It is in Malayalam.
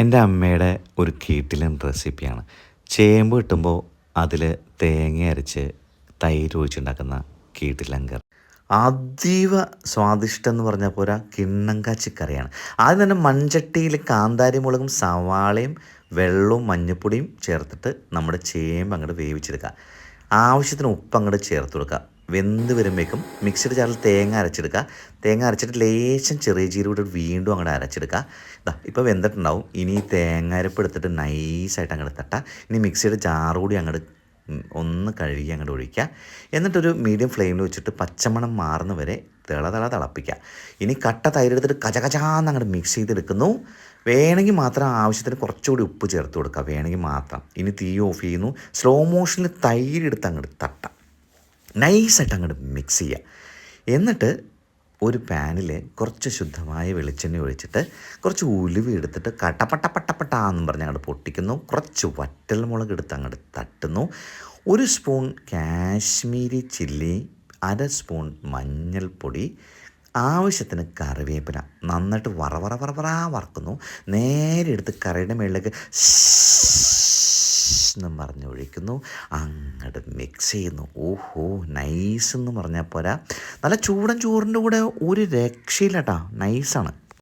എന്റെ അമ്മയുടെ ഒരു കീട്ടിലൻ റെസിപ്പിയാണ്. ചേമ്പ് കിട്ടുമ്പോൾ അതിൽ തേങ്ങ അരച്ച് തൈര് ഒഴിച്ചുണ്ടാക്കുന്ന കീട്ടിലങ്കർ അതീവ സ്വാദിഷ്ടം എന്ന് പറഞ്ഞാൽ പോരാ കിണ്ണങ്കാച്ചി കറിയാണ്. ആദ്യം തന്നെ മൺചട്ടിയിൽ കാന്താരി മുളകും സവാളയും വെള്ളവും മഞ്ഞൾപ്പൊടിയും ചേർത്തിട്ട് നമ്മുടെ ചേമ്പ് അങ്ങോട്ട് വേവിച്ചെടുക്കുക. ആവശ്യത്തിന് ഉപ്പ് അങ്ങോട്ട് ചേർത്ത് കൊടുക്കുക. വെന്ത് വരുമ്പോഴേക്കും മിക്സിയുടെ ജാറിൽ തേങ്ങ അരച്ചെടുക്കുക. തേങ്ങ അരച്ചിട്ട് ലേശം ചെറിയ ജീരകൂടെ വീണ്ടും അങ്ങോട്ട് അരച്ചെടുക്കുക. ഇതാ ഇപ്പോൾ വെന്തിട്ടുണ്ടാവും. ഇനി തേങ്ങ അരപ്പ് എടുത്തിട്ട് നൈസായിട്ട് അങ്ങോട്ട് തട്ട. ഇനി മിക്സിയുടെ ജാറ് കൂടി അങ്ങോട്ട് ഒന്ന് കഴുകി അങ്ങോട്ട് ഒഴിക്കുക. എന്നിട്ടൊരു മീഡിയം ഫ്ലെയിമിൽ വെച്ചിട്ട് പച്ചമണം മാറുന്ന വരെ തിള തിള തിളപ്പിക്കുക. ഇനി കട്ട തൈരെടുത്തിട്ട് കച കചാന്ന് അങ്ങോട്ട് മിക്സ് ചെയ്തെടുക്കുന്നു. വേണമെങ്കിൽ മാത്രം ആവശ്യത്തിന് കുറച്ചുകൂടി ഉപ്പ് ചേർത്ത് കൊടുക്കുക. വേണമെങ്കിൽ മാത്രം. ഇനി തീ ഓഫ് ചെയ്യുന്നു. സ്ലോ മോഷനിൽ തൈരെടുത്ത് അങ്ങോട്ട് തട്ടാം. നൈസായിട്ട് അങ്ങോട്ട് മിക്സ് ചെയ്യുക എന്നിട്ട് ഒരു പാനിൽ കുറച്ച് ശുദ്ധമായ വെളിച്ചെണ്ണ ഒഴിച്ചിട്ട് കുറച്ച് ഉലുവ എടുത്തിട്ട് കട്ടപ്പട്ട പട്ടപ്പട്ട എന്നും പറഞ്ഞ് അങ്ങോട്ട് പൊട്ടിക്കുന്നു. കുറച്ച് വറ്റൽ മുളക് എടുത്ത് അങ്ങോട്ട് തട്ടുന്നു. ഒരു സ്പൂൺ കാശ്മീരി ചില്ലി അര സ്പൂൺ മഞ്ഞൾപ്പൊടി ആവശ്യത്തിന് കറിവേപ്പില നന്നായിട്ട് വറവറ വറ വറ വറ വറക്കുന്നു. നേരെ എടുത്ത് കറിയുടെ മുകളിലേക്ക് എന്നും പറഞ്ഞ് ഒഴിക്കുന്നു അങ്ങോട്ട് മിക്സ് ചെയ്യുന്നു. ഓഹോ നൈസ് എന്ന് പറഞ്ഞാൽ പോരാ. നല്ല ചൂടൻ ചോറിന്റെ കൂടെ ഒരു രക്ഷയില്ല കേട്ടോ നൈസാണ്.